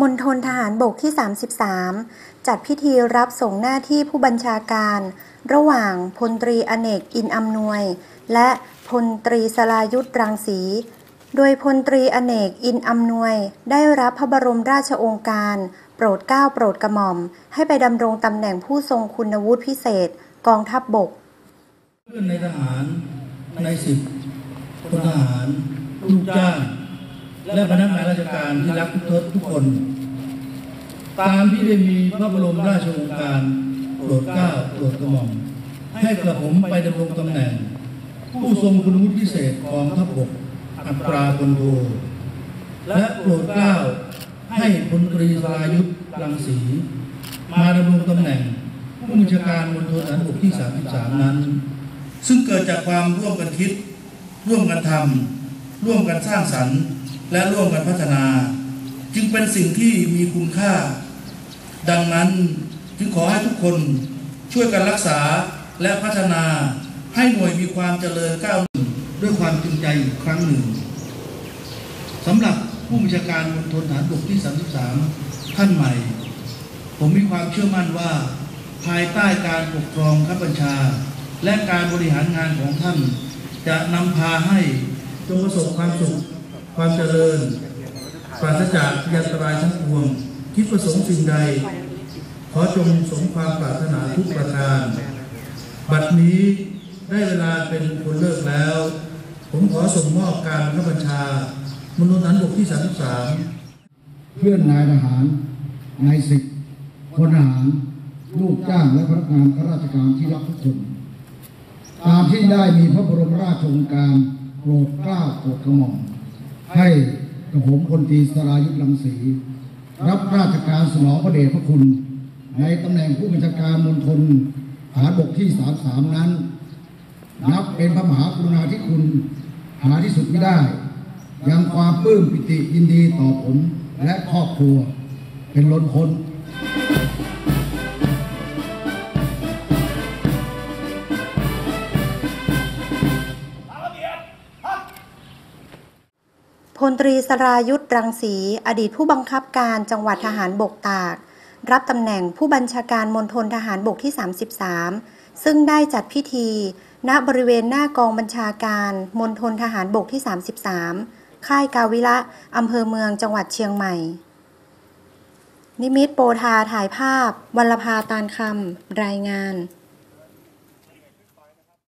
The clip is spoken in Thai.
มณฑลทหารบกที่ 33 จัดพิธีรับส่งหน้าที่ผู้บัญชาการ ระหว่างพลตรีอเนกอินอำนวย และพลตรีสลายุทธรังสี โดยพลตรีอเนกอินอำนวย ได้รับพระบรมราชโองการ โปรดเกล้าโปรดกระหม่อม ให้ไปดำรงตำแหน่งผู้ทรงคุณวุฒิพิเศษ กองทัพบบกเพื่อนในทหารในสิบพลทหารลูกจ้าง และพนักงานราชการที่รักทุกทศทุกคน ตามที่ได้มีพระบรมราชโองการโปรดเกล้าโปรดกระหม่อมให้กระผมไปดำรงตำแหน่ง ผู้ทรงคุณวุฒิพิเศษกองทัพบกอัตราพลโทและโปรดเกล้าให้พลตรีสรายุทธรังสี มาดำรงตำแหน่ง ผู้บัญชาการมณฑลฐานบกที่ 33 นั้น ซึ่งเกิดจากความร่วมกันคิด ร่วมกันทำร่วมกันสร้างสรรค์ และร่วมกันพัฒนา จึงเป็นสิ่งที่มีคุณค่า ดังนั้นจึงขอให้ทุกคนช่วยกันรักษาและพัฒนาให้หน่วยมีความเจริญก้าวหน้าด้วยความจริงใจอีกครั้งหนึ่งสำหรับผู้บัญชาการมณฑลฐานบกที่ 33 ท่านใหม่ ผมมีความเชื่อมั่นว่า ภายใต้การปกครองข้าบัญชา และการบริหารงานของท่าน จะนำพาให้จงประสบความสุข ความเจริญปราศจากยันตรายทั้งปวงคิดประสงค์สิ่งใด ขอจงสมความปรารถนาทุกประการ บัดนี้ได้เวลาเป็นคนเลิกแล้ว ผมขอส่งมอบการบับบัญชามณฑลฐานบกที่33เพื่อนนายทหารนายสิบพลทหาร ลูกจ้างและพนักงานข้าราชการที่รักทุกคนตามที่ได้มีพระบรมราชโองการโปรดเกล้าโปรดกระหม่อม ให้กระผมพลตรีสรายุทธลังสี รับราชการสนองพระเดชพระคุณ ในตำแหน่งผู้บัญชาการมณฑลฐานบกที่ 33 นั้น นับเป็นพระมหากรุณาธิคุณหาที่สุดไม่ได้ ยังความปลื้มปิติยินดีต่อผมและครอบครัวเป็นล้นพ้น พลตรีสรายุทธรังสี อดีตผู้บังคับการจังหวัดทหารบกตาก รับตำแหน่งผู้บัญชาการมณฑลทหารบกที่ 33 ซึ่งได้จัดพิธี ณบริเวณหน้ากองบัญชาการมณฑลทหารบกที่ 33 ค่ายกาวิระอำเภอเมืองจังหวัดเชียงใหม่ นิมิตโปธาถ่ายภาพ วัลภาตานคำรายงาน